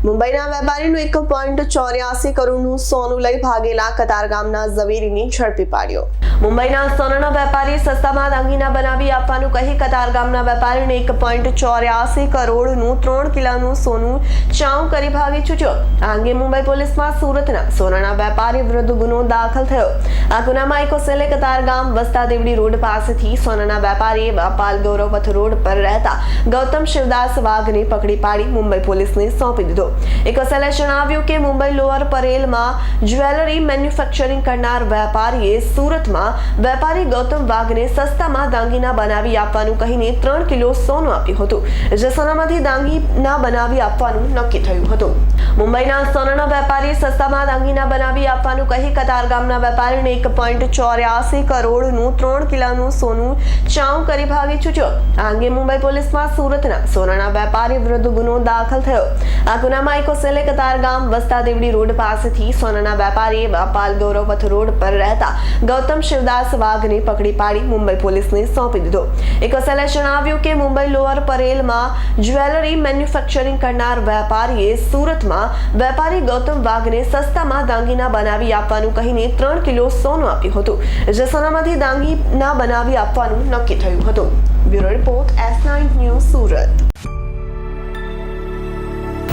મુંબઈના વેપારીનું એક પોઈન્ટ ચોર્યાસી કરોડનું સોનું લઈ ભાગેલા કતારગામના ઝવેરીને ઝડપી પાડ્યો મુંબઈના સોનાના વેપારી સસ્તામાં દાગીના બનાવી આપવાનું કહી કતારગામના વેપારીને એક પોઈન્ટ ચોર્યાસી કરોડનું ત્રણ કિલોનું સોનું ચાઉ કરી ભાગી છૂટ્યો. આ અંગે મુંબઈ પોલીસમાં સુરતના સોનાના વેપારી વિરુદ્ધ ગુનો દાખલ થયો. આ ગુનામાં એકોસેલે કતારગામ વસ્તા દેવડી રોડ પાસેથી સોનાના વેપારી બાપાલ ગૌરવપથ રોડ પર રહેતા ગૌતમ શિવદાસ વાઘને પકડી પાડી મુંબઈ પોલીસને સોંપી દીધો. એકોસેલે જણાવ્યું કે મુંબઈ લોઅર પરેલમાં જ્વેલરી મેન્યુફેક્ચરિંગ કરનાર વેપારીએ સુરતમાં વેપારી ગૌતમ વાઘને સસ્તામાં દાંગીના બનાવી આપવાનું કહીને ત્રણ કિલો સોનું આપ્યું હતું, જે સોનામાંથી દાંગીના બનાવી આપવાનું નક્કી થયું હતું. મુંબઈના સોનાના વેપારી સસ્તામાં દાંગીના બનાવી આપવાનું કહી કતારગામના વેપારીને એક પોઈન્ટ ચોર્યાસી કરોડનું ત્રણ કિલોનું સોનું ચાઉ કરી ભાગી છૂટ્યો. આ અંગે મુંબઈ પોલીસમાં સુરતના સોનાના વેપારી વિરુદ્ધ ગુનો દાખલ થયો. આ ગુનામાં એકોસેલે કતારગામ વસ્તા દેવડી રોડ પાસેથી સોનાના વેપારી વાપાલ ગૌરવપથ રોડ પર રહેતા ગૌતમ શિવદાસ વાઘને પકડી પાડી મુંબઈ પોલીસને સોંપી દીધો. એકોસેલે જણાવ્યું કે મુંબઈ લોઅર પરેલમાં જ્વેલરી મેન્યુફેક્ચરિંગ કરનાર વેપારીએ સુરતમાં વેપારી ગૌતમ વાઘને સસ્તામાં દાંગીના બનાવી આપવાનું કહીને ત્રણ કિલો સોનું આપ્યું હતું, જે સોનામાંથી દાંગીના બનાવી આપવાનું નક્કી થયું હતું. Bureau report S nine news Surat.